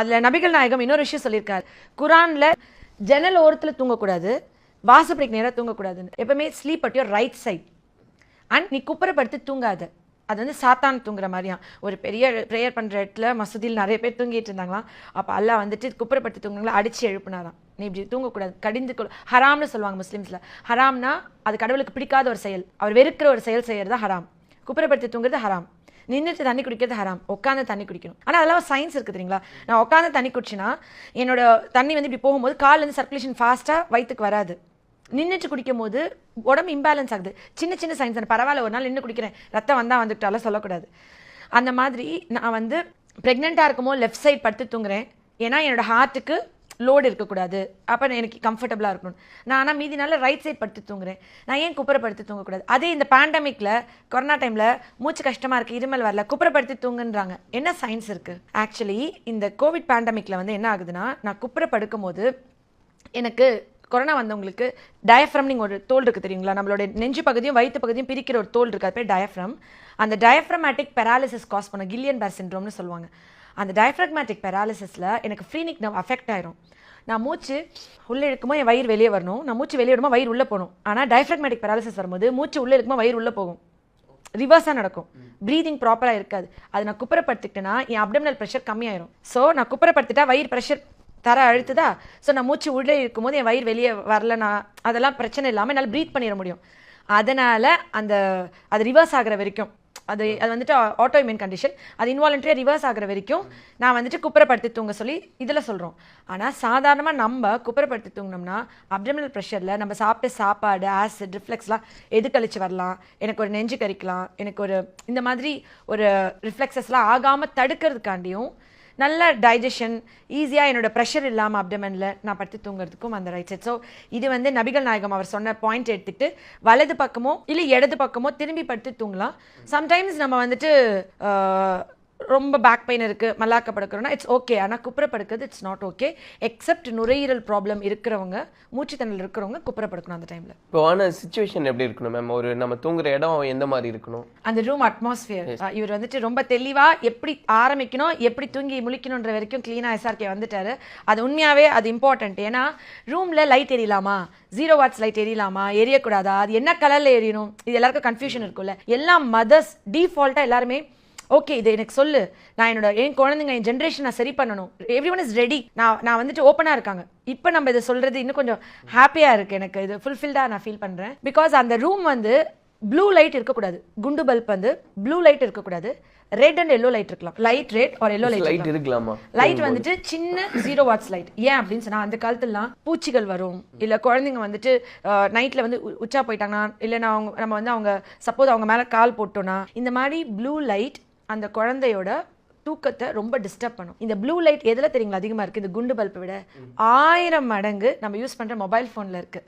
அதில் நபிகள் நாயகம் இன்னொரு விஷயம் சொல்லியிருக்காரு. குரானில் ஜன்னல் ஓரத்தில் தூங்கக்கூடாது வாசப்படிக்கு நேராக தூங்கக்கூடாதுன்னு. எப்பவுமே sleep at your right side and நீ குப்புறப்படுத்தி தூங்காத. அது வந்து சாத்தான் தூங்குற மாதிரியா ஒரு பெரிய ப்ரேயர் பண்ணுற இடத்துல மசூதியில் நிறைய பேர் தூங்கிட்டு இருந்தாங்களாம். அப்போ அல்லா வந்துட்டு குப்புறப்படுத்தி தூங்குங்களா அடித்து எழுப்புனாராம். நீ இப்படி தூங்கக்கூடாது கடிந்து கொள் ஹராம்னு சொல்லுவாங்க முஸ்லீம்ஸில். ஹராம்னா அது கடவுளுக்கு பிடிக்காத ஒரு செயல். அவர் வெறுக்கிற ஒரு செயல் செய்யறது ஹராம். குப்புறப்படுத்தி தூங்குறது ஹராம். நின்றுட்டு தண்ணி குடிக்கிறது ஹராம். உட்காந்து தண்ணி குடிக்கணும். ஆனால் அதெல்லாம் சயின்ஸ் இருக்குது தெரியுங்களா? நான் உட்காந்து தண்ணி குடிச்சினா என்னோட தண்ணி வந்து இப்படி போகும்போது காலேருந்து சர்க்குலேஷன் ஃபாஸ்ட்டாக வயிற்றுக்கு வராது. நின்றுட்டு குடிக்கும் போது உடம்பு இம்பேலன்ஸ் ஆகுது. சின்ன சின்ன சயின்ஸ் பரவாயில்ல ஒரு நாள் நின்று குடிக்கிறேன். ரத்தம் வந்தால் வந்துட்டாலும் சொல்லக்கூடாது. அந்த மாதிரி நான் வந்து ப்ரெக்னெண்ட்டாக இருக்கும்போது லெஃப்ட் சைட் படுத்து தூங்குறேன். ஏன்னா என்னோடய ஹார்ட்டுக்கு லோடு இருக்கக்கூடாது. அப்போ எனக்கு கம்ஃபர்டபுளாக இருக்கணும். நான் ஆனால் மீதி நாளில் ரைட் சைடு படுத்து தூங்குறேன். நான் ஏன் குப்புறப்படுத்தி தூங்கக்கூடாது? அதே இந்த பேண்டமிக்கில் கொரோனா டைமில் மூச்சு கஷ்டமாக இருக்குது இருமல் வரல குப்புறப்படுத்தி தூங்குன்றாங்க. என்ன சயின்ஸ் இருக்குது ஆக்சுவலி இந்த கோவிட் பேண்டமிக்கில் வந்து என்ன ஆகுதுன்னா நான் குப்புற படுக்கும்போது எனக்கு கொரோனா வந்தவங்களுக்கு டயஃப்ரம்னு ஒரு தோல் இருக்குது தெரியுங்களா? நம்மளோட நெஞ்சு பகுதியும் வயிற்று பகுதியும் பிரிக்கிற ஒரு தோல் இருக்குது அது பேர் டயஃப்ரம் அந்த டயஃப்ரமேட்டிக் பெராலிசிஸ் காஸ் பண்ண கில்லியன் பேர் சிண்ட்ரோம்னு சொல்லுவாங்க. அந்த டயஃப்ரக்மேட்டிக் பெராலிசிஸில் எனக்கு ஃப்ரீனிக் நர்வ் அஃபெக்ட் ஆயிரும். நான் மூச்சு உள்ளே இழுக்குமோ என் வயிறு வெளியே வரணும். நான் மூச்சு வெளியே விடுமோ வயிறு உள்ளே போகணும். ஆனால் டயஃப்ரக்மேட்டிக் பெராலிசிஸ் வரும்போது மூச்சு உள்ளே இருக்குமோ வயிறு உள்ளே போகும். ரிவர்ஸாக நடக்கும். ப்ரீதிங் ப்ராப்பராக இருக்காது. அது நான் குப்புறப்படுத்திக்கிட்டேன்னா என் அப்டமினல் ப்ரெஷர் கம்மியாயிரும். ஸோ நான் குப்புறப்படுத்திட்டா வயிறு ப்ரெஷர் தர அழுத்துதா? ஸோ நான் மூச்சு உள்ளே இருக்கும்போது என் வயிறு வெளியே வரலனா அதெல்லாம் பிரச்சனை இல்லாமல் என்னால் ப்ரீத் பண்ணிட முடியும். அதனால் அந்த அது ரிவர்ஸ் ஆகுற வரைக்கும் அது அது வந்துட்டு ஆட்டோ இம்யூன் கண்டிஷன் அது இன்வாலண்ட்ரியாக ரிவர்ஸ் ஆகிற வரைக்கும் நான் வந்துட்டு குப்பரப்படுத்தி தூங்க சொல்லி இதில் சொல்கிறோம் ஆனால் சாதாரணமாக நம்ம குப்பரப்படுத்தி தூங்கினோம்னா அப்டமினல் ப்ரெஷரில் நம்ம சாப்பிட்ட சாப்பாடு ஆசிட் ரிஃப்ளெக்ஸ்லாம் எது கழிச்சு வரலாம்? எனக்கு ஒரு நெஞ்சு கறிக்கலாம் எனக்கு ஒரு இந்த மாதிரி ஒரு ரிஃப்ளெக்ஸஸ்லாம் ஆகாமல் தடுக்கிறதுக்காண்டியும் நல்ல டைஜஷன் ஈஸியாக என்னோட ப்ரெஷர் இல்லாமல் அப்டமனில் நான் படுத்து தூங்குறதுக்கும் அந்த ரைட் சைட் ஸோ இது வந்து நபிகள் நாயகம் அவர் சொன்ன பாயிண்ட் எடுத்துகிட்டு வலது பக்கமோ இல்லை இடது பக்கமோ திரும்பி படுத்து தூங்கலாம். சம்டைம்ஸ் நம்ம வந்துட்டு ரொம்ப பேக் பெயின் இருக்குது மல்லாக்க படுக்கிறோன்னா இட்ஸ் ஓகே ஆனால் குப்புற படுக்கிறது இட்ஸ் நாட் ஓகே எக்ஸப்ட் நுரையீரல் ப்ராப்ளம் இருக்கிறவங்க மூச்சுத்தண்ணல் இருக்கிறவங்க குப்புற படுக்கணும் அந்த டைமில் இப்போ ஆன சுச்சுவேஷன் எப்படி இருக்கணும் மேம் ஒரு நம்ம தூங்குற இடம் எந்த மாதிரி இருக்கணும்? அந்த ரூம் அட்மாஸ்பியர் இவர் வந்துட்டு ரொம்ப தெளிவா எப்படி ஆரம்பிக்கணும் எப்படி தூங்கி முழிக்கணுன்ற வரைக்கும் க்ளீனாக எஸ்ஆர்கே வந்துட்டாரு. அது உண்மையாவே அது இம்பார்ட்டன்ட் ஏன்னா ரூம்ல லைட் எரியலாமா? ஜீரோ வாட்ஸ் லைட் எரியலாமா? எரியக்கூடாதா? அது என்ன கலர்ல எரியணும்? இது எல்லாருக்கும் கன்ஃபியூஷன் இருக்கும்ல. எல்லா மதர்ஸ் டிஃபால்ட்டா எல்லாருமே ஓகே இது எனக்கு சொல்லு. நான் என்னோட என் குழந்தைங்க என் ஜென்ரேஷன் நான் சரி பண்ணணும். எவ்ரி ஒன் இஸ் ரெடி நான் நான் வந்துட்டு ஓப்பனாக இருக்காங்க. இப்போ நம்ம இதை சொல்றது இன்னும் கொஞ்சம் ஹாப்பியாக இருக்கு எனக்கு. இது ஃபுல்ஃபில்டாக நான் ஃபீல் பண்ணுறேன் பிகாஸ் அந்த ரூம் வந்து ப்ளூ லைட் இருக்கக்கூடாது. குண்டு பல்ப் வந்து ப்ளூ லைட் இருக்கக்கூடாது. ரெட் அண்ட் எல்லோ லைட் இருக்கலாம். Light red or yellow light light இருக்கலாமா. லைட் வந்துட்டு சின்ன ஜீரோ வாட்ஸ் லைட் ஏன் அப்படின்னு சொன்னா அந்த காலத்துலலாம் பூச்சிகள் வரும். இல்ல குழந்தைங்க வந்துட்டு நைட்ல வந்து உச்சா போயிட்டாங்கன்னா இல்லைன்னா அவங்க நம்ம வந்து அவங்க சப்போஸ் அவங்க மேல கால் போட்டோம்னா இந்த மாதிரி ப்ளூ லைட் அந்த குழந்தையோட தூக்கத்தை ரொம்ப டிஸ்டர்ப் பண்ணும். இந்த ப்ளூ லைட் எதுல தெரியுங்களா? அதிகமா இருக்கு. இந்த குண்டு பல்பை விட. ஆயிரம் மடங்கு நம்ம யூஸ் பண்ற மொபைல் ஃபோன்ல இருக்கு.